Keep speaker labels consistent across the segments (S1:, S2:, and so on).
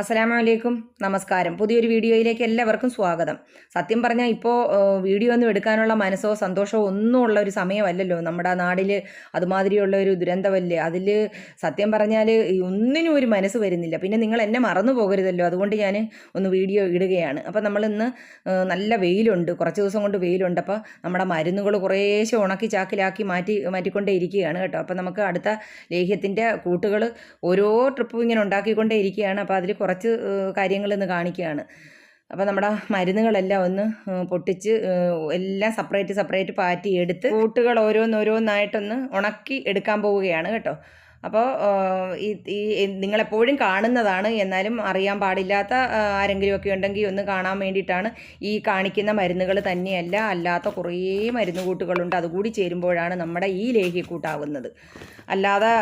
S1: അസ്സലാമു അലൈക്കും നമസ്കാരം. പുതിയൊരു വീഡിയോയിലേക്ക് എല്ലാവർക്കും സ്വാഗതം. സത്യം പറഞ്ഞാൽ ഇപ്പോൾ വീഡിയോ ഒന്നും എടുക്കാനുള്ള മനസ്സോ സന്തോഷമോ ഒന്നും ഉള്ള ഒരു സമയമല്ലല്ലോ. നമ്മുടെ നാടിൽ അതുമാതിരിയുള്ള ഒരു ദുരന്തമല്ലേ? അതിൽ സത്യം പറഞ്ഞാൽ ഒന്നിനും ഒരു മനസ്സ് വരുന്നില്ല. പിന്നെ നിങ്ങൾ എന്നെ മറന്നു പോകരുതല്ലോ. അതുകൊണ്ട് ഞാൻ ഒന്ന് വീഡിയോ ഇടുകയാണ്. അപ്പോൾ നമ്മൾ ഇന്ന് നല്ല വെയിലുണ്ട്. കുറച്ച് ദിവസം കൊണ്ട് വെയിലുണ്ട്. അപ്പോൾ നമ്മുടെ മരുന്നുകൾ കുറേശ്ശെ ഉണക്കി ചാക്കിലാക്കി മാറ്റി മാറ്റിക്കൊണ്ടേ ഇരിക്കുകയാണ് കേട്ടോ. അപ്പോൾ നമുക്ക് അടുത്ത ലേഹ്യത്തിന്റെ കൂട്ടുകൾ ഓരോ ട്രിപ്പും ഇങ്ങനെ ഉണ്ടാക്കിക്കൊണ്ടേ ഇരിക്കുകയാണ്. അപ്പോൾ അതിൽ കുറച്ച് കാര്യങ്ങൾ ഇന്ന് കാണിക്കുകയാണ്. അപ്പോൾ നമ്മുടെ മരുന്നുകളെല്ലാം ഒന്ന് പൊട്ടിച്ച് എല്ലാം സെപ്പറേറ്റ് സെപ്പറേറ്റ് പാറ്റി എടുത്ത് കൂട്ടുകൾ ഓരോന്നോരോന്നായിട്ടൊന്ന് ഉണക്കി എടുക്കാൻ പോവുകയാണ് കേട്ടോ. അപ്പോൾ ഈ നിങ്ങളെപ്പോഴും കാണുന്നതാണ്. എന്നാലും അറിയാൻ പാടില്ലാത്ത ആരെങ്കിലും ഒക്കെ ഉണ്ടെങ്കിൽ ഒന്ന് കാണാൻ വേണ്ടിയിട്ടാണ് ഈ കാണിക്കുന്ന മരുന്നുകൾ തന്നെയല്ല. അല്ലാത്ത കുറേ മരുന്ന് കൂട്ടുകളുണ്ട് അതുകൂടി ചേരുമ്പോഴാണ് നമ്മുടെ ഈ ലേഹ്യക്കൂട്ടാവുന്നത്. അല്ലാതെ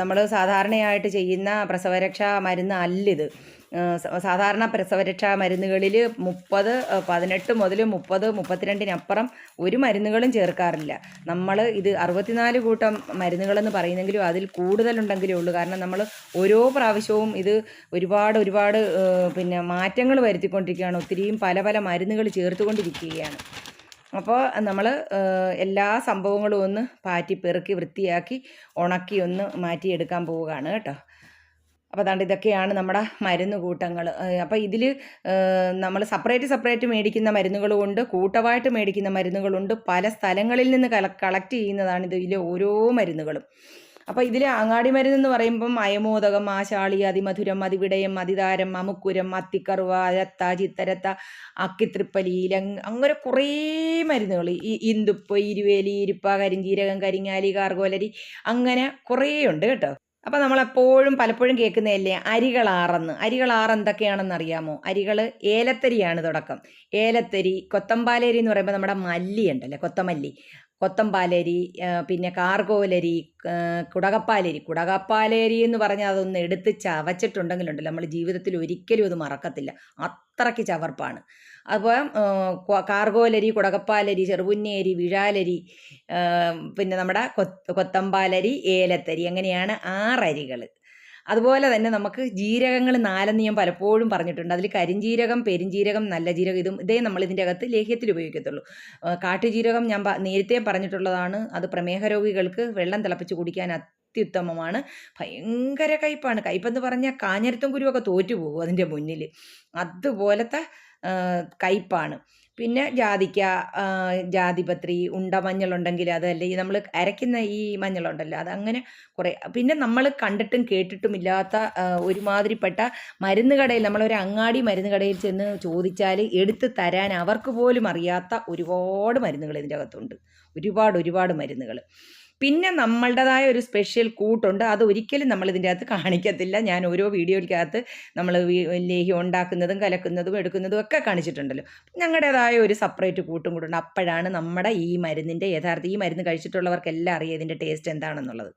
S1: നമ്മൾ സാധാരണയായിട്ട് ചെയ്യുന്ന പ്രസവരക്ഷാ മരുന്ന് അല്ലിത്. സാധാരണ പ്രസവരക്ഷാ മരുന്നുകളിൽ മുപ്പത് പതിനെട്ട് മുതൽ മുപ്പത് മുപ്പത്തിരണ്ടിനപ്പുറം ഒരു മരുന്നുകളും ചേർക്കാറില്ല. നമ്മൾ ഇത് അറുപത്തിനാല് കൂട്ടം മരുന്നുകളെന്ന് പറയുന്നെങ്കിലും അതിൽ കൂടുതലുണ്ടെങ്കിലേ ഉള്ളൂ. കാരണം നമ്മൾ ഓരോ പ്രാവശ്യവും ഇത് ഒരുപാട് ഒരുപാട് പിന്നെ മാറ്റങ്ങൾ വരുത്തിക്കൊണ്ടിരിക്കുകയാണ്. ഒത്തിരിയും പല പല മരുന്നുകൾ ചേർത്തുകൊണ്ടിരിക്കുകയാണ്. അപ്പോൾ നമ്മൾ എല്ലാ സംഭവങ്ങളും ഒന്ന് പാറ്റി പെറുക്കി വൃത്തിയാക്കി ഉണക്കി ഒന്ന് മാറ്റിയെടുക്കാൻ പോവുകയാണ് കേട്ടോ. അപ്പോൾ അതാണ്ട് ഇതൊക്കെയാണ് നമ്മുടെ മരുന്ന് കൂട്ടങ്ങൾ അപ്പോൾ ഇതിൽ നമ്മൾ സെപ്പറേറ്റ് സെപ്പറേറ്റ് മേടിക്കുന്ന മരുന്നുകളുമുണ്ട് കൂട്ടമായിട്ട് മേടിക്കുന്ന മരുന്നുകളുണ്ട് പല സ്ഥലങ്ങളിൽ നിന്ന് കളക്ട് ചെയ്യുന്നതാണ് ഇതിലെ ഓരോ മരുന്നുകളും. അപ്പോൾ ഇതിൽ അങ്ങാടി മരുന്ന് എന്ന് പറയുമ്പം അയമോദകം ആശാളി അതിമധുരം അതിവിടയം അതിതാരം അമുക്കുരം അത്തിക്കറുവ അരത്ത ചിത്തരത്ത അക്കിത്രിപ്പലി ലങ് അങ്ങനെ കുറേ മരുന്നുകൾ ഈ ഇന്ദുപ്പ് ഇരുവേലി ഇരുപ്പ കരിഞ്ചീരകം കരിങ്ങാലി കാർഗോലരി അങ്ങനെ കുറേ ഉണ്ട് കേട്ടോ. അപ്പോൾ നമ്മളെപ്പോഴും പലപ്പോഴും കേൾക്കുന്നതല്ലേ അരികളാറെന്ന്. അരികളാറ് എന്തൊക്കെയാണെന്ന് അറിയാമോ അരികൾ ഏലത്തരിയാണ് തുടക്കം. ഏലത്തരി കൊത്തമ്പാലേരി എന്ന് പറയുമ്പോൾ നമ്മുടെ മല്ലി ഉണ്ടല്ലേ കൊത്തമല്ലി. കൊത്തമ്പാലേരി പിന്നെ കാർഗോലരി കുടകപ്പാലേരി. കുടകപ്പാലേരി എന്ന് പറഞ്ഞാൽ അതൊന്ന് എടുത്ത് ചവച്ചിട്ടുണ്ടെങ്കിലുണ്ടല്ലോ നമ്മൾ ജീവിതത്തിൽ ഒരിക്കലും അത് മറക്കത്തില്ല. അത്രയ്ക്ക് ചവർപ്പാണ്. അപ്പോൾ കാർഗോലരി കുടകപ്പാലരി ചെറുപുന്നേരി വിഴാലരി പിന്നെ നമ്മുടെ കൊത്തമ്പാലരി ഏലത്തരി അങ്ങനെയാണ് ആറരികൾ അതുപോലെ തന്നെ നമുക്ക് ജീരകങ്ങൾ നാലെന്ന് ഞാൻ പലപ്പോഴും പറഞ്ഞിട്ടുണ്ട്. അതിൽ കരിഞ്ജീരകം പെരിഞ്ജീരകം നല്ല ജീരകം ഇതും ഇതേ നമ്മൾ ഇതിന്റെ അകത്ത് ലേഹ്യത്തിൽ ഉപയോഗിക്കത്തുള്ളൂ. കാട്ടുജീരകം ഞാൻ നേരത്തെ പറഞ്ഞിട്ടുള്ളതാണ്. അത് പ്രമേഹ രോഗികൾക്ക് വെള്ളം തിളപ്പിച്ച് കുടിക്കാൻ അത്യുത്തമമാണ്. ഭയങ്കര കയ്പാണ്. കയ്പെന്ന് പറഞ്ഞാൽ കാഞ്ഞരത്തും കുരുവൊക്കെ തോറ്റുപോകും അതിന്റെ മുന്നിൽ അതുപോലത്തെ കയ്പാണ്. പിന്നെ ജാതിക്ക ജാതിപത്രി ഉണ്ട മഞ്ഞളുണ്ടെങ്കിൽ അത് അല്ലെങ്കിൽ നമ്മൾ അരയ്ക്കുന്ന ഈ മഞ്ഞളുണ്ടല്ലോ അതങ്ങനെ കുറേ. പിന്നെ നമ്മൾ കണ്ടിട്ടും കേട്ടിട്ടും ഇല്ലാത്ത ഒരുമാതിരിപ്പെട്ട മരുന്ന് കടയിൽ നമ്മളൊരു അങ്ങാടി മരുന്ന് കടയിൽ ചെന്ന് ചോദിച്ചാൽ എടുത്ത് തരാൻ അവർക്ക് പോലും അറിയാത്ത ഒരുപാട് മരുന്നുകൾ ഇതിന്റെ അകത്തുണ്ട്. ഒരുപാട് ഒരുപാട് മരുന്നുകൾ. പിന്നെ നമ്മളുടേതായ ഒരു സ്പെഷ്യൽ കൂട്ടുണ്ട്. അത് ഒരിക്കലും നമ്മൾ ഇതിന്റെ അകത്ത് കാണിക്കത്തില്ല. ഞാൻ ഓരോ വീഡിയോയ്ക്കകത്ത് നമ്മൾ ലേഹ്യം ഉണ്ടാക്കുന്നതും കലക്കുന്നതും എടുക്കുന്നതും ഒക്കെ കാണിച്ചിട്ടുണ്ടല്ലോ. ഞങ്ങളുടേതായ ഒരു സെപ്പറേറ്റ് കൂട്ടും കൂടെ ഉണ്ട്. അപ്പോഴാണ് നമ്മുടെ ഈ മരുന്നിന്റെ യഥാർത്ഥ ഈ മരുന്ന് കഴിച്ചിട്ടുള്ളവർക്കെല്ലാം അറിയാം ഇതിന്റെ ടേസ്റ്റ് എന്താണെന്നുള്ളത്.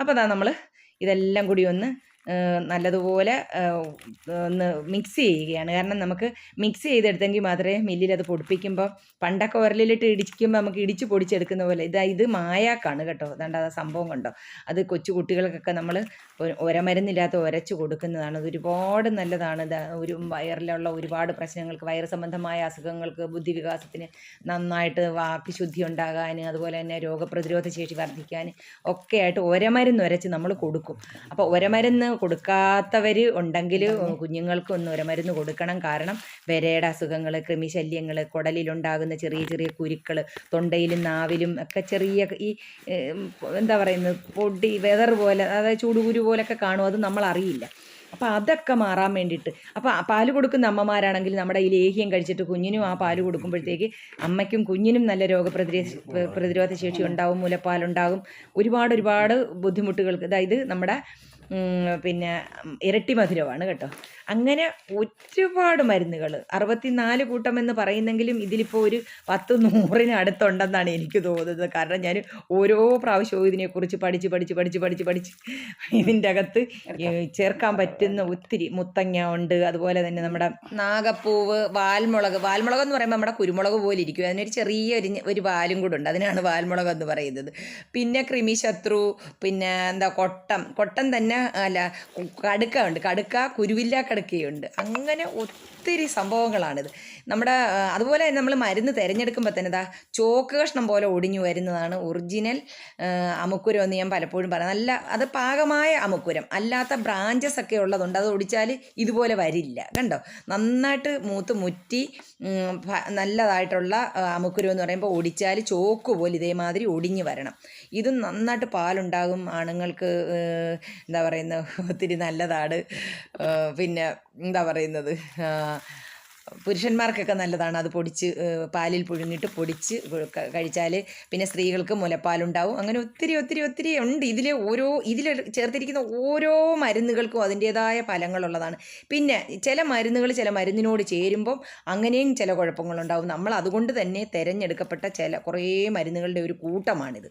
S1: അപ്പോൾ അതാ നമ്മൾ ഇതെല്ലാം കൂടി ഒന്ന് നല്ലതുപോലെ ഒന്ന് മിക്സ് ചെയ്യുകയാണ്. കാരണം നമുക്ക് മിക്സ് ചെയ്തെടുത്തെങ്കിൽ മാത്രമേ മില്ലിൽ അത് പൊടിപ്പിക്കുമ്പോൾ പണ്ടൊക്കെ ഉരലിലിട്ട് ഇടിക്കുമ്പോൾ നമുക്ക് ഇടിച്ച് പൊടിച്ചെടുക്കുന്ന പോലെ ഇതാ ഇത് മായാക്കാണ് കേട്ടോ. അതാണ്ട് ആ സംഭവം കണ്ടോ? അത് കൊച്ചു കുട്ടികൾക്കൊക്കെ നമ്മൾ ഒരമരുന്നില്ലാത്ത ഉരച്ച് കൊടുക്കുന്നതാണ്. അത് ഒരുപാട് നല്ലതാണ്. ഇത് ഒരു വയറിലുള്ള ഒരുപാട് പ്രശ്നങ്ങൾക്ക് വയറ് സംബന്ധമായ അസുഖങ്ങൾക്ക് ബുദ്ധിവികാസത്തിന് നന്നായിട്ട് വാക്ക് ശുദ്ധി ഉണ്ടാകാൻ അതുപോലെ തന്നെ രോഗപ്രതിരോധ ശേഷി വർദ്ധിക്കാൻ ഒക്കെയായിട്ട് ഒരമരുന്ന് ഉരച്ച് നമ്മൾ കൊടുക്കും. അപ്പോൾ ഒരമരുന്ന് കൊടുക്കാത്തവർ ഉണ്ടെങ്കിൽ കുഞ്ഞുങ്ങൾക്ക് ഒന്ന് ഒരമരുന്ന് കൊടുക്കണം. കാരണം വിരയുടെ അസുഖങ്ങൾ കൃമിശല്യങ്ങൾ കുടലിലുണ്ടാകുന്ന ചെറിയ ചെറിയ കുരുക്കൾ തൊണ്ടയിലും നാവിലും ഒക്കെ ചെറിയ ഈ എന്താ പറയുന്നത് പൊടി വെതർ പോലെ അതായത് ചൂടുകുരു പോലൊക്കെ കാണും. അത് നമ്മൾ അറിയില്ല അപ്പോൾ അതൊക്കെ മാറാൻ വേണ്ടിയിട്ട്. അപ്പോൾ പാൽ കൊടുക്കുന്ന അമ്മമാരാണെങ്കിൽ നമ്മുടെ ഈ ലേഹ്യം കഴിച്ചിട്ട് കുഞ്ഞിനും ആ പാൽ കൊടുക്കുമ്പോഴത്തേക്ക് അമ്മയ്ക്കും കുഞ്ഞിനും നല്ല രോഗപ്രതിരോധ പ്രതിരോധ ശേഷി ഉണ്ടാവും മുലപ്പാലുണ്ടാകും. ഒരുപാട് ഒരുപാട് ബുദ്ധിമുട്ടുകൾക്ക് അതായത് നമ്മുടെ പിന്നെ ഇരട്ടി മധുരമാണ് കേട്ടോ. അങ്ങനെ ഒരുപാട് മരുന്നുകൾ അറുപത്തിനാല് കൂട്ടം എന്ന് പറയുന്നെങ്കിലും ഇതിലിപ്പോൾ ഒരു പത്ത് നൂറിന് അടുത്തുണ്ടെന്നാണ് എനിക്ക് തോന്നുന്നത്. കാരണം ഞാൻ ഓരോ പ്രാവശ്യവും ഇതിനെക്കുറിച്ച് പഠിച്ച് പഠിച്ച് പഠിച്ച് പഠിച്ച് പഠിച്ച് ഇതിന്റെ അകത്ത് ചേർക്കാൻ പറ്റുന്ന ഒത്തിരി മുത്തങ്ങ ഉണ്ട്. അതുപോലെ തന്നെ നമ്മുടെ നാഗപ്പൂവ് വാൽമുളക്. വാൽമുളക് എന്ന് പറയുമ്പോൾ നമ്മുടെ കുരുമുളക് പോലെ ഇരിക്കും. അതിനൊരു ചെറിയ ഒരു ഒരു വാലും കൂടെ ഉണ്ട്. അതിനാണ് വാൽമുളക് എന്ന് പറയുന്നത്. പിന്നെ കൃമിശത്രു പിന്നെ എന്താ കൊട്ടം. കൊട്ടം തന്നെ അല്ല കടുക്ക ഉണ്ട്. കടുക്ക കുരുവില്ല കടുക്കയുണ്ട് അങ്ങനെ ഒത്തിരി സംഭവങ്ങളാണിത്. നമ്മുടെ അതുപോലെ നമ്മൾ മരുന്ന് തിരഞ്ഞെടുക്കുമ്പോൾ തന്നെ ഇതാ ചോക്ക് കഷ്ണം പോലെ ഒടിഞ്ഞു വരുന്നതാണ് ഒറിജിനൽ അമുക്കുരം എന്ന് ഞാൻ പലപ്പോഴും പറയാം. നല്ല അത് പാകമായ അമുക്കുരം അല്ലാത്ത ബ്രാഞ്ചസ് ഒക്കെ ഉള്ളതുണ്ട് അത് ഒടിച്ചാൽ ഇതുപോലെ വരില്ല കണ്ടോ? നന്നായിട്ട് മൂത്ത് മുറ്റി നല്ലതായിട്ടുള്ള അമുക്കുരം എന്ന് പറയുമ്പോൾ ഒടിച്ചാൽ ചോക്ക് പോലെ ഇതേമാതിരി ഒടിഞ്ഞു വരണം. ഇത് നന്നായിട്ട് പാലുണ്ടാകും ആണുങ്ങൾക്ക് എന്താ പറയുന്നത് ഒത്തിരി നല്ലതാണ്. പിന്നെ എന്താ പറയുന്നത് പുരുഷന്മാർക്കൊക്കെ നല്ലതാണ്. അത് പൊടിച്ച് പാലിൽ പുഴുങ്ങിയിട്ട് പൊടിച്ച് കഴിച്ചാൽ പിന്നെ സ്ത്രീകൾക്ക് മുലപ്പാലുണ്ടാവും. അങ്ങനെ ഒത്തിരി ഒത്തിരി ഒത്തിരി ഉണ്ട്. ഇതിൽ ഓരോ ഇതിൽ ചേർത്തിരിക്കുന്ന ഓരോ മരുന്നുകൾക്കും അതിന്റേതായ ഫലങ്ങളുള്ളതാണ്. പിന്നെ ചില മരുന്നുകൾ ചില മരുന്നിനോട് ചേരുമ്പം അങ്ങനെയും ചില കുഴപ്പങ്ങളുണ്ടാവും. നമ്മൾ അതുകൊണ്ട് തന്നെ തിരഞ്ഞെടുക്കപ്പെട്ട ചില കുറേ മരുന്നുകളുടെ ഒരു കൂട്ടമാണിത്.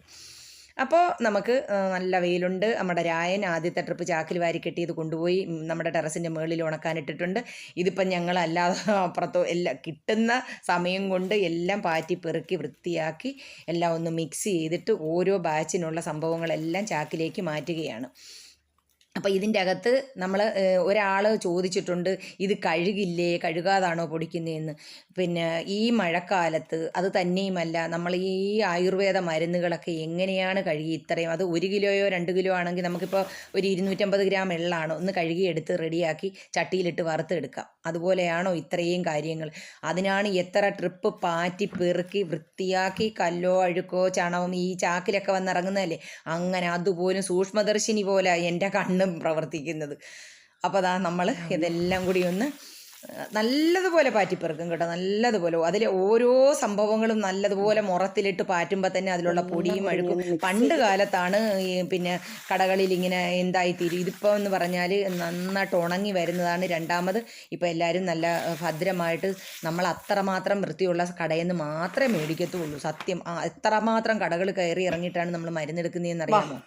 S1: അപ്പോൾ നമുക്ക് നല്ല വെയിലുണ്ട്. നമ്മുടെ രായൻ ആദ്യത്തെ ട്രിപ്പ് ചാക്കിൽ വാരി കെട്ടിയത് കൊണ്ടുപോയി നമ്മുടെ ടെറസിന്റെ മുകളിൽ ഉണക്കാനിട്ടിട്ടുണ്ട് ഇതിപ്പം ഞങ്ങൾ അല്ലാതെ അപ്പുറത്തോ എല്ലാം കിട്ടുന്ന സമയം കൊണ്ട് എല്ലാം പാറ്റി പെറുക്കി വൃത്തിയാക്കി എല്ലാം ഒന്ന് മിക്സ് ചെയ്തിട്ട് ഓരോ ബാച്ചിനുള്ള സംഭവങ്ങളെല്ലാം ചാക്കിലേക്ക് മാറ്റുകയാണ്. അപ്പോൾ ഇതിന്റെ അകത്ത് നമ്മൾ ഒരാൾ ചോദിച്ചിട്ടുണ്ട് ഇത് കഴുകില്ലേ? കഴുകാതാണോ പൊടിക്കുന്നതെന്ന് പിന്നെ ഈ മഴക്കാലത്ത് അത് തന്നെയുമല്ല നമ്മൾ ഈ ആയുർവേദ മരുന്നുകളൊക്കെ എങ്ങനെയാണ് കഴുകി ഇത്രയും? അത് ഒരു കിലോയോ രണ്ട് കിലോ ആണെങ്കിൽ നമുക്കിപ്പോൾ ഒരു ഇരുന്നൂറ്റമ്പത് ഗ്രാം എള്ളാണ്. ഒന്ന് കഴുകി എടുത്ത് റെഡിയാക്കി ചട്ടിയിലിട്ട് വറുത്തെടുക്കാം. അതുപോലെയാണോ ഇത്രയും കാര്യങ്ങൾ? അതിനാണ് എത്ര ട്രിപ്പ് പാറ്റി പെറുക്കി വൃത്തിയാക്കി കല്ലോ അഴുക്കോ ചണവും ഈ ചാക്കിലൊക്കെ വന്നിറങ്ങുന്നതല്ലേ? അങ്ങനെ അതുപോലും സൂക്ഷ്മദർശിനി പോലെ എന്റെ കണ്ണും പ്രവർത്തിക്കുന്നത്. അപ്പോൾ അതാ. നമ്മൾ ഇതെല്ലാം കൂടി ഒന്ന് നല്ലതുപോലെ പാറ്റിപ്പെറുക്കും കേട്ടോ നല്ലതുപോലെ. അതിലെ ഓരോ സംഭവങ്ങളും നല്ലതുപോലെ മുറത്തിലിട്ട് പാറ്റുമ്പോൾ തന്നെ അതിലുള്ള പൊടിയും അഴുക്കും. പണ്ട് കാലത്താണ് ഈ പിന്നെ കടകളിൽ ഇങ്ങനെ എന്തായി തീരും ഇതിപ്പോൾ എന്ന് പറഞ്ഞാൽ നന്നായിട്ട് ഉണങ്ങി വരുന്നതാണ് രണ്ടാമത്. ഇപ്പോൾ എല്ലാവരും നല്ല ഭദ്രമായിട്ട് നമ്മൾ അത്രമാത്രം വൃത്തിയുള്ള കടയിൽ നിന്ന് മാത്രമേ മേടിക്കത്തുള്ളൂ. സത്യം. ആ, എത്രമാത്രം കടകൾ കയറി ഇറങ്ങിയിട്ടാണ് നമ്മൾ മരുന്നെടുക്കുന്നതെന്ന് അറിയാമോ?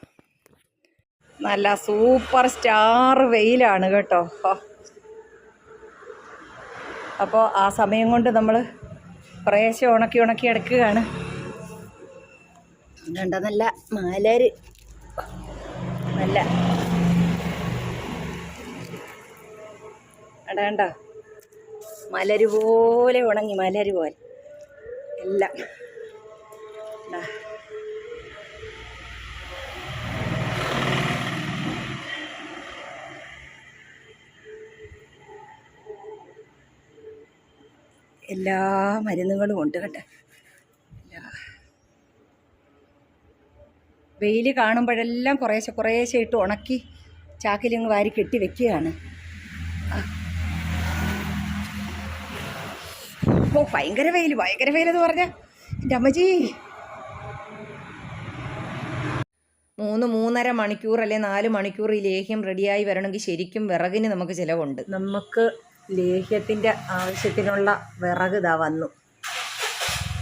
S1: നല്ല സൂപ്പർ സ്റ്റാർ വെയിലാണ് കേട്ടോ. അപ്പോൾ ആ സമയം കൊണ്ട് നമ്മൾ പ്രേശം ഉണക്കി ഉണക്കി എടുക്കുകയാണ്. കണ്ട നല്ല മാലര്. നല്ല. അട കണ്ട? മലര് പോലെ ഉണങ്ങി മലര് പോലെ. എല്ലാം. എല്ലാ മരുന്നുകളും ഉണ്ട് കേട്ടോ. വെയിൽ കാണുമ്പോഴെല്ലാം കുറേശ്ശെ കുറേശ്ശെ ഇട്ട് ഉണക്കി ചാക്കിലിങ്ങ് വാരി കെട്ടി വെക്കുകയാണ്. ഓ ഭയങ്കര വെയിൽ ഭയങ്കര വെയിലെന്ന് പറഞ്ഞാൽ എന്റെ അമ്മജി മൂന്ന് മൂന്നര മണിക്കൂർ അല്ലെ നാല് മണിക്കൂർ ഈ ലേഹ്യം റെഡിയായി വരണമെങ്കിൽ ശരിക്കും വിറകിന് നമുക്ക് ചിലവുണ്ട്. നമുക്ക് ലേഹ്യത്തിന്റെ ആവശ്യത്തിനുള്ള വിറക് ഇതാ വന്നു.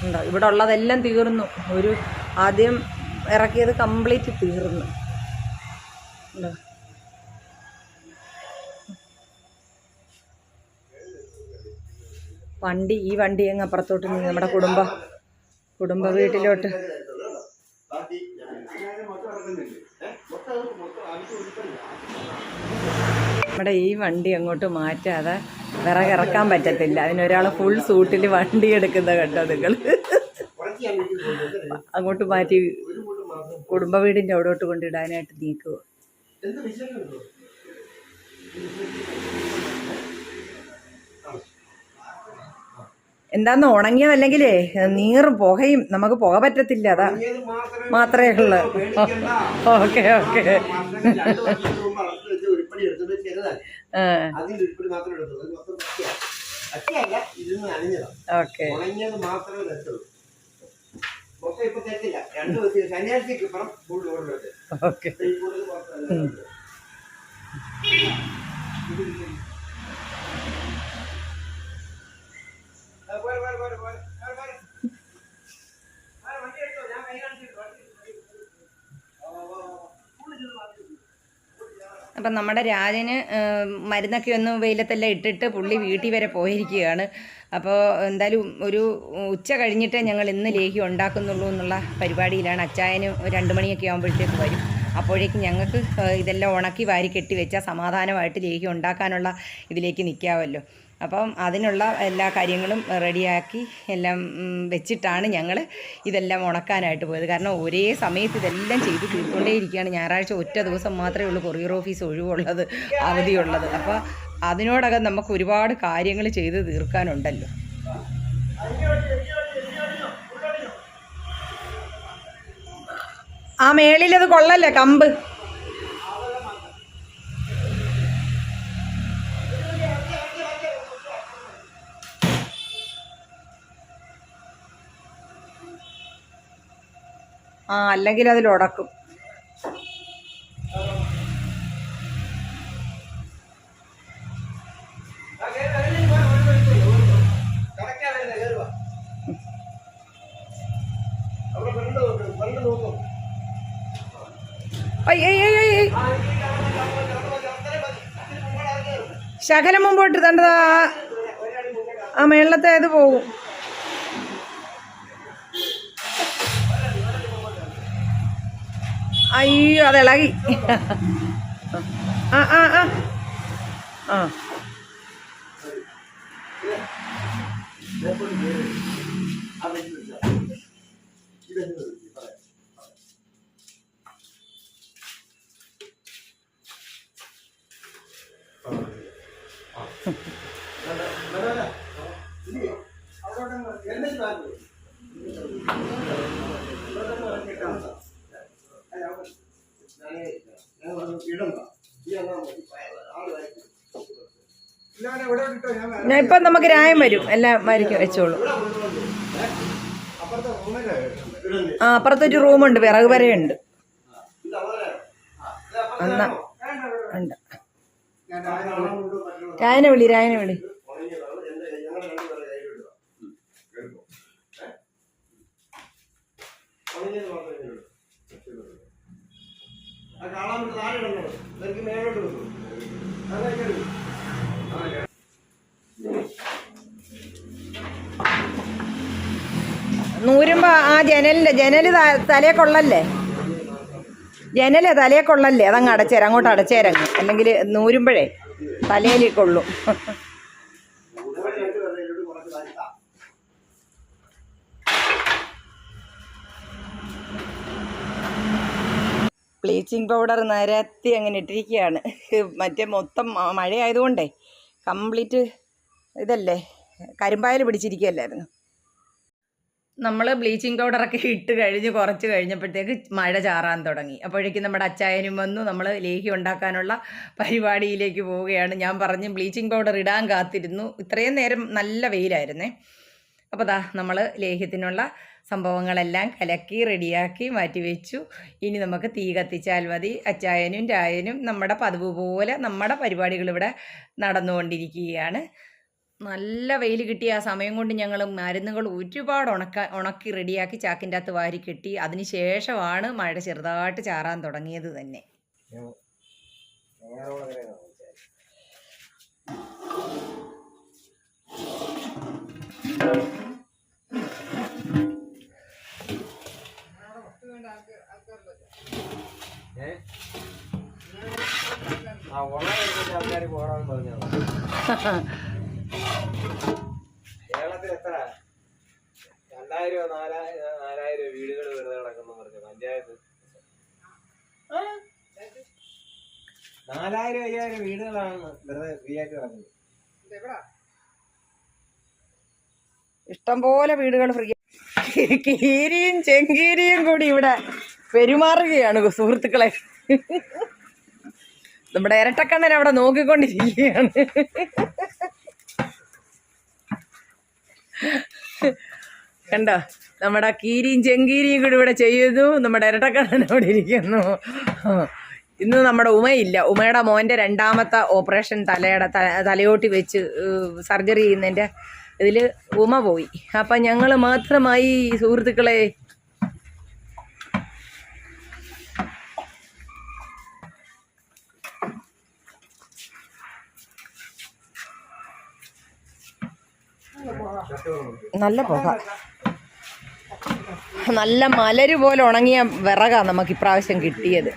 S1: ഉണ്ടോ? ഇവിടെ ഉള്ളതെല്ലാം തീർന്നു. ഒരു ആദ്യം ഇറക്കിയത് കംപ്ലീറ്റ് തീർന്നു. വണ്ടി ഈ വണ്ടി അങ്ങ് അപ്പുറത്തോട്ട് നീ നമ്മുടെ കുടുംബ കുടുംബ വീട്ടിലോട്ട്. നമ്മുടെ ഈ വണ്ടി അങ്ങോട്ട് മാറ്റാതെ വിറകിറക്കാൻ പറ്റത്തില്ല. അതിനൊരാൾ ഫുൾ സൂട്ടിൽ വണ്ടി എടുക്കുന്ന കേട്ടോ നിങ്ങൾ അങ്ങോട്ട് മാറ്റി കുടുംബ വീടിന്റെ അവിടോട്ട് കൊണ്ടിടാനായിട്ട് നീക്കുക എന്താന്ന് ഉണങ്ങിയതല്ലെങ്കിലേ നീർ പുകയും നമുക്ക് പുക പറ്റത്തില്ല അതാ. മാത്രമേ ഉള്ളു. Okay okay. ഓക്കെ.
S2: ഓക്കെ. പോരെ
S1: പോരെ
S2: പോരെ പോരെ.
S1: അപ്പം നമ്മുടെ രാജന് മരുന്നൊക്കെ ഒന്ന് വെയിലത്തെല്ലാം ഇട്ടിട്ട് പുള്ളി വീട്ടിൽ വരെ പോയിരിക്കുകയാണ്. അപ്പോൾ എന്തായാലും ഒരു ഉച്ച കഴിഞ്ഞിട്ടേ ഞങ്ങൾ ഇന്ന് ലേഹി ഉണ്ടാക്കുന്നുള്ളൂ എന്നുള്ള പരിപാടിയിലാണ്. അച്ചായന് രണ്ട് മണിയൊക്കെ ആകുമ്പോഴത്തേക്ക് വരും. അപ്പോഴേക്കും ഞങ്ങൾക്ക് ഇതെല്ലാം ഉണക്കി വാരി കെട്ടി വെച്ചാൽ സമാധാനമായിട്ട് ലേഹി ഉണ്ടാക്കാനുള്ള ഇതിലേക്ക് നിൽക്കാമല്ലോ അപ്പം അതിനുള്ള എല്ലാ കാര്യങ്ങളും റെഡിയാക്കി എല്ലാം വെച്ചിട്ടാണ് ഞങ്ങൾ ഇതെല്ലാം ഉണക്കാനായിട്ട് പോയത്. കാരണം ഒരേ സമയത്ത് ഇതെല്ലാം ചെയ്ത് തീർക്കൊണ്ടേയിരിക്കുകയാണ് ഞായറാഴ്ച ഒറ്റ ദിവസം മാത്രമേ ഉള്ളൂ കൊറിയർ ഓഫീസ് ഒഴിവുള്ളത് അവധിയുള്ളത്. അപ്പോൾ അതിനോടകം നമുക്ക് ഒരുപാട് കാര്യങ്ങൾ ചെയ്ത് തീർക്കാനുണ്ടല്ലോ. ആ മേളിലത് കൊള്ളല്ലേ കമ്പ്? ഇതിന് അല്ലെങ്കിൽ അതിൽ ഉടക്കും. ശകലം മുമ്പോട്ട് തണ്ടതാ. ആ മേളത്തെ ഇത് പോകും. അയ്യോ അത് ഇളകി. ആ ആ ആ. ആ.
S2: ആ വെച്ച് വെച്ചാ ഇതെന്ന് നിർത്തി പറയാം
S1: ഞാൻ ഇപ്പം നമുക്ക് രായം വരും. എല്ലാം വരയ്ക്കും വെച്ചോളൂ. ആ അപ്പുറത്തൊരു റൂമുണ്ട് വിറക് വരെയുണ്ട്. എന്നാ ഉണ്ട് രായനെ വിളി രായനെ വിളി.
S2: അതൊക്കെ
S1: നൂരുമ്പോ ആ ജനലിന്റെ ജനൽ തലയെ തലേ കൊള്ളല്ലേ? ജനൽ തലേ കൊള്ളല്ലേ? അതങ്ങ് അടച്ചേരാം അങ്ങോട്ട് അടച്ചേരങ്ങ് അല്ലെങ്കിൽ നൂരുമ്പോഴേ തലയിൽ ബ്ലീച്ചിങ് പൗഡർ നിരത്തി അങ്ങനെ ഇട്ടിരിക്കുകയാണ്. മറ്റേ മൊത്തം മഴയായതുകൊണ്ടേ കംപ്ലീറ്റ് ഇതല്ലേ കരിമ്പായൽ പിടിച്ചിരിക്കുകയല്ലായിരുന്നു. നമ്മൾ ബ്ലീച്ചിങ് പൗഡറൊക്കെ ഇട്ട് കഴിഞ്ഞ് കുറച്ച് കഴിഞ്ഞപ്പോഴത്തേക്ക് മഴ ചാറാൻ തുടങ്ങി. അപ്പോഴേക്കും നമ്മുടെ അച്ചായനും വന്നു. നമ്മൾ ലേഹി ഉണ്ടാക്കാനുള്ള പരിപാടിയിലേക്ക് പോവുകയാണ്. ഞാൻ പറഞ്ഞ് ബ്ലീച്ചിങ് പൗഡർ ഇടാൻ കാത്തിരുന്നു. ഇത്രയും നേരം നല്ല വെയിലായിരുന്നേ. അപ്പോൾ ദാ നമ്മൾ ലേഹ്യത്തിനുള്ള സംഭവങ്ങളെല്ലാം കലക്കി റെഡിയാക്കി മാറ്റി വെച്ചു. ഇനി നമുക്ക് തീ കത്തിച്ചാൽ മതി. അച്ചായനും രായനും നമ്മുടെ പതിവ് പോലെ നമ്മുടെ പരിപാടികൾ ഇവിടെ നടന്നുകൊണ്ടിരിക്കുകയാണ്. നല്ല വെയിൽ കിട്ടിയ ആ സമയം കൊണ്ട് ഞങ്ങൾ മരുന്നുകൾ ഒരുപാട് ഉണക്ക ഉണക്കി റെഡിയാക്കി ചാക്കിന്റെ അകത്ത് വാരി കിട്ടി. അതിന് ശേഷമാണ് മഴ ചെറുതായിട്ട് ചാറാൻ തുടങ്ങിയത് തന്നെ.
S2: Thank ഉണ നാലായിരം അയ്യായിരം വീടുകളാണ് വെറുതെ ഫ്രീ ആയിട്ട് കിടക്കുന്നത്.
S1: ഇഷ്ടംപോലെ വീടുകൾ ഫ്രീ കീരിയും ചെങ്കീരിയും കൂടി ഇവിടെ. പെരുമാറുകയാണ് സുഹൃത്തുക്കളെ. നമ്മുടെ ഇരട്ടക്കണ്ണൻ അവിടെ നോക്കിക്കൊണ്ടിരിക്കുകയാണ്. കണ്ടോ? നമ്മുടെ കീരിയും ചെങ്കീരിയും കൂടി ഇവിടെ ചെയ്യുന്നു. നമ്മുടെ ഇരട്ടക്കണ്ണൻ അവിടെ ഇരിക്കുന്നു. ഇന്ന് നമ്മുടെ ഉമയില്ല. ഉമയുടെ മോന്റെ രണ്ടാമത്തെ ഓപ്പറേഷൻ തലയുടെ തലയോട്ടി വെച്ച് സർജറി ചെയ്യുന്നതിന്റെ ഇതിൽ ഉമ പോയി. അപ്പം ഞങ്ങൾ മാത്രമായി സുഹൃത്തുക്കളെ നല്ല പുക. നല്ല മലര് പോലെ ഉണങ്ങിയ വിറകാണ് നമുക്ക് ഇപ്രാവശ്യം കിട്ടിയത്.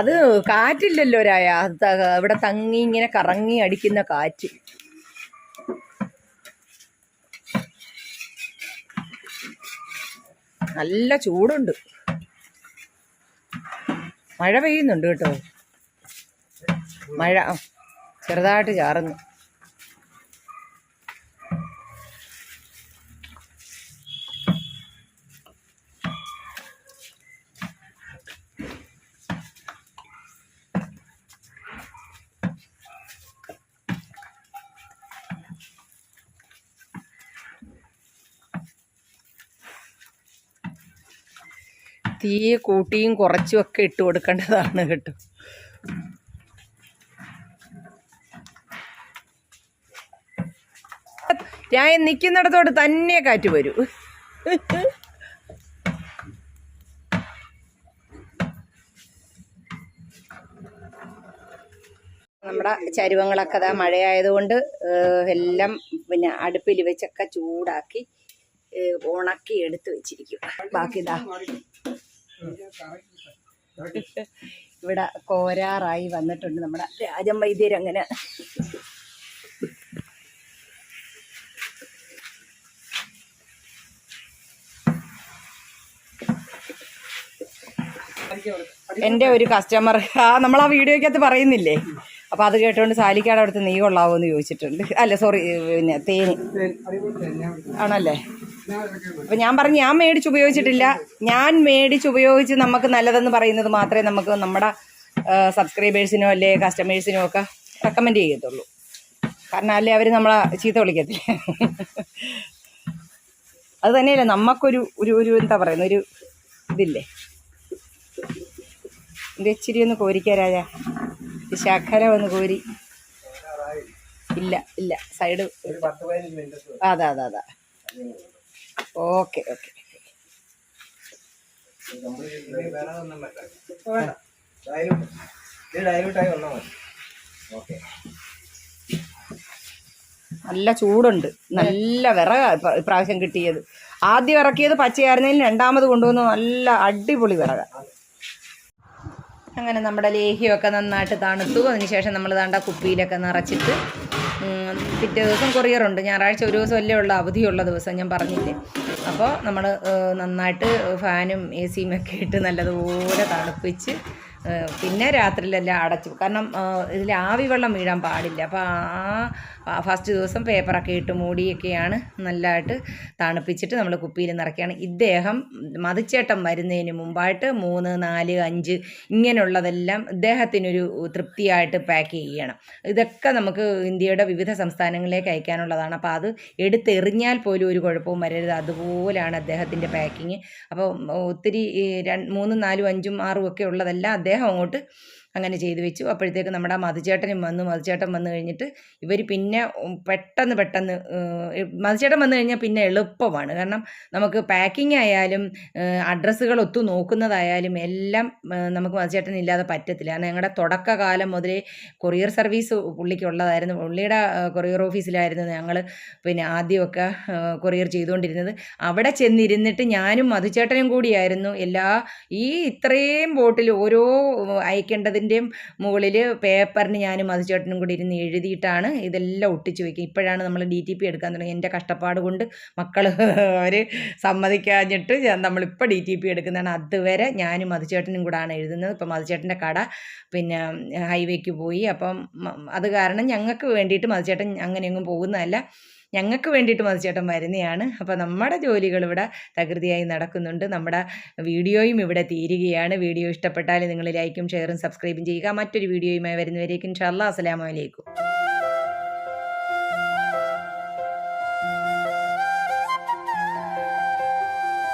S1: അത് കാറ്റില്ലല്ലോ രായ. ഇവിടെ തങ്ങി ഇങ്ങനെ കറങ്ങി അടിക്കുന്ന കാറ്റ്. നല്ല ചൂടുണ്ട്. മഴ പെയ്യുന്നുണ്ട് കേട്ടോ. മഴ ചെറുതായിട്ട് ചാറുന്നു. തീ കൂട്ടിയും കുറച്ചും ഒക്കെ ഇട്ട് കൊടുക്കേണ്ടതാണ് കേട്ടോ. ഞാൻ നിൽക്കുന്നിടത്തോട് തന്നെ കാറ്റ് വരൂ. നമ്മുടെ ചരുവങ്ങളൊക്കെ അതാ മഴയായതുകൊണ്ട് എല്ലാം പിന്നെ അടുപ്പിൽ വെച്ചൊക്കെ ചൂടാക്കി ഉണക്കി എടുത്ത് വെച്ചിരിക്കും ബാക്കി ഇതാ ഇവിടെ കോരാറായി വന്നിട്ടുണ്ട് നമ്മുടെ രാജം വൈദ്യരങ്ങനെ എന്റെ ഒരു കസ്റ്റമർ ആ നമ്മൾ ആ വീഡിയോക്കകത്ത് പറയുന്നില്ലേ? അപ്പോൾ അത് കേട്ടോണ്ട് സാലിക്കാട് അവിടുത്തെ നീ കൊള്ളാവോ എന്ന് ചോദിച്ചിട്ടുണ്ട്. അല്ല സോറി പിന്നെ തേനി ആണല്ലേ? അപ്പം ഞാൻ പറഞ്ഞു ഞാൻ മേടിച്ച് ഉപയോഗിച്ചിട്ടില്ല ഞാൻ മേടിച്ച് ഉപയോഗിച്ച് നമുക്ക് നല്ലതെന്ന് പറയുന്നത് മാത്രമേ നമുക്ക് നമ്മുടെ സബ്സ്ക്രൈബേഴ്സിനോ അല്ലെ കസ്റ്റമേഴ്സിനോ ഒക്കെ റെക്കമെൻഡ് ചെയ്യത്തുള്ളൂ. കാരണം അല്ലേ അവർ നമ്മളെ ചീത്ത വിളിക്കത്തില്ല? അത് തന്നെയല്ലേ നമുക്കൊരു ഒരു ഒരു എന്താ പറയുന്ന ഒരു ഇതില്ലേ? ഇത് ഇച്ചിരി ഒന്ന് കോരിക്കാ രാജ. ശർക്കര ഒന്ന് കോരി. ഇല്ല ഇല്ല സൈഡ്. അതാ അതാ അതാ ഓക്കെ ഓക്കെ
S2: വേറെ ഒന്നും പറ്റാ ഡയലൂട്ട് ഇത് ഡയലൂട്ടായി വന്നാൽ മതി. ഓക്കെ.
S1: നല്ല ചൂടുണ്ട്. നല്ല വിറക പ്രാവശ്യം ഇപ്രാവശ്യം കിട്ടിയത്. ആദ്യം ഇറക്കിയത് പച്ചയായിരുന്നതിൽ രണ്ടാമത് കൊണ്ടുവന്ന് നല്ല അടിപൊളി വിറക. അങ്ങനെ നമ്മുടെ ലേഹ്യമൊക്കെ നന്നായിട്ട് തണുത്തു. അതിനുശേഷം നമ്മൾ താണ്ട കുപ്പിയിലൊക്കെ നിറച്ചിട്ട് പിറ്റേ ദിവസം കൊറിയറുണ്ട്. ഞായറാഴ്ച ഒരു ദിവസം അല്ലേ ഉള്ള. അവധിയുള്ള ദിവസം ഞാൻ പറഞ്ഞില്ലേ. അപ്പോൾ നമ്മൾ നന്നായിട്ട് ഫാനും എ സിയും ഒക്കെ ഇട്ട് നല്ലതുപോലെ തണുപ്പിച്ച് പിന്നെ രാത്രിയിലെല്ലാം അടച്ചു. കാരണം ഇതിൽ ആവി വെള്ളം വീഴാൻ പാടില്ല. അപ്പോൾ ആ ഫസ്റ്റ് ദിവസം പേപ്പറൊക്കെ ഇട്ട് മൂടിയൊക്കെയാണ് നല്ലതായിട്ട് തണുപ്പിച്ചിട്ട് നമ്മൾ കുപ്പിയിൽ നിറയ്ക്കുകയാണ്. ഇദ്ദേഹം മതിച്ചേട്ടം വരുന്നതിന് മുമ്പായിട്ട് മൂന്ന് നാല് അഞ്ച് ഇങ്ങനെയുള്ളതെല്ലാം ഇദ്ദേഹത്തിനൊരു തൃപ്തിയായിട്ട് പാക്ക് ചെയ്യണം ഇതൊക്കെ നമുക്ക് ഇന്ത്യയുടെ വിവിധ സംസ്ഥാനങ്ങളിലേക്ക് അയക്കാനുള്ളതാണ്. അപ്പോൾ അത് എടുത്തെറിഞ്ഞാൽ പോലും ഒരു കുഴപ്പവും വരരുത്. അതുപോലെയാണ് അദ്ദേഹത്തിന്റെ പാക്കിങ് അപ്പോൾ ഒത്തിരി മൂന്നും നാലും അഞ്ചും ആറും ഒക്കെ ഉള്ളതെല്ലാം അദ്ദേഹം അങ്ങോട്ട് അങ്ങനെ ചെയ്തു വെച്ചു. അപ്പോഴത്തേക്ക് നമ്മുടെ മധുചേട്ടനും വന്നു. മധുചേട്ടൻ വന്നു കഴിഞ്ഞിട്ട് ഇവർ പിന്നെ ഉം പെട്ടെന്ന് പെട്ടെന്ന് ഏഹ്, മധുചേട്ടൻ വന്നു കഴിഞ്ഞാൽ പിന്നെ എളുപ്പമാണ്. കാരണം നമുക്ക് പാക്കിംഗ് ആയാലും അഡ്രസ്സുകൾ ഒത്തു നോക്കുന്നതായാലും എല്ലാം നമുക്ക് മധുചേട്ടൻ ഇല്ലാതെ പറ്റത്തില്ല. കാരണം ഞങ്ങളുടെ തുടക്കകാലം മുതലേ കൊറിയർ സർവീസ് പുള്ളിക്കുള്ളതായിരുന്നു. പുള്ളിയുടെ കൊറിയർ ഓഫീസിലായിരുന്നു ഞങ്ങൾ പിന്നെ ആദ്യമൊക്കെ കൊറിയർ ചെയ്തുകൊണ്ടിരുന്നത്. അവിടെ ചെന്നിരുന്നിട്ട് ഞാനും മധുചേട്ടനും കൂടിയായിരുന്നു എല്ലാ ഈ ഇത്രയും ബോട്ടിൽ ഓരോ അയക്കേണ്ടതിന്റെയും മുകളിൽ പേപ്പറിന് ഞാനും മധുചേട്ടനും കൂടി ഇരുന്ന് എഴുതിയിട്ടാണ് ഇതെല്ലാം ഒട്ടിച്ച് വയ്ക്കും ഇപ്പോഴാണ് നമ്മൾ ഡി ടി പി എടുക്കാൻ തുടങ്ങി. എന്റെ കഷ്ടപ്പാട് കൊണ്ട് മക്കൾ അവർ സമ്മതിക്കാഞ്ഞിട്ട് നമ്മളിപ്പോൾ ഡി ടി പി എടുക്കുന്നതാണ്. അതുവരെ ഞാനും മധുചേട്ടനും കൂടാണ് എഴുതുന്നത്. ഇപ്പം മധുചേട്ടന്റെ കട പിന്നെ ഹൈവേക്ക് പോയി. അപ്പം അത് കാരണം ഞങ്ങൾക്ക് വേണ്ടിയിട്ട് മധുചേട്ടൻ അങ്ങനെയൊന്നും പോകുന്നതല്ല. ഞങ്ങൾക്ക് വേണ്ടിയിട്ട് മധുചേട്ടൻ വരുന്നതാണ്. അപ്പോൾ നമ്മുടെ ജോലികൾ ഇവിടെ തകൃതിയായി നടക്കുന്നുണ്ട്. നമ്മുടെ വീഡിയോയും ഇവിടെ തീരുകയാണ്. വീഡിയോ ഇഷ്ടപ്പെട്ടാൽ നിങ്ങൾ ലൈക്കും ഷെയറും സബ്സ്ക്രൈബും ചെയ്യുക. മറ്റൊരു വീഡിയോയുമായി വരുന്നവരേക്കും ഇൻഷാല്ലാ അസ്സലാമു അലൈക്കും.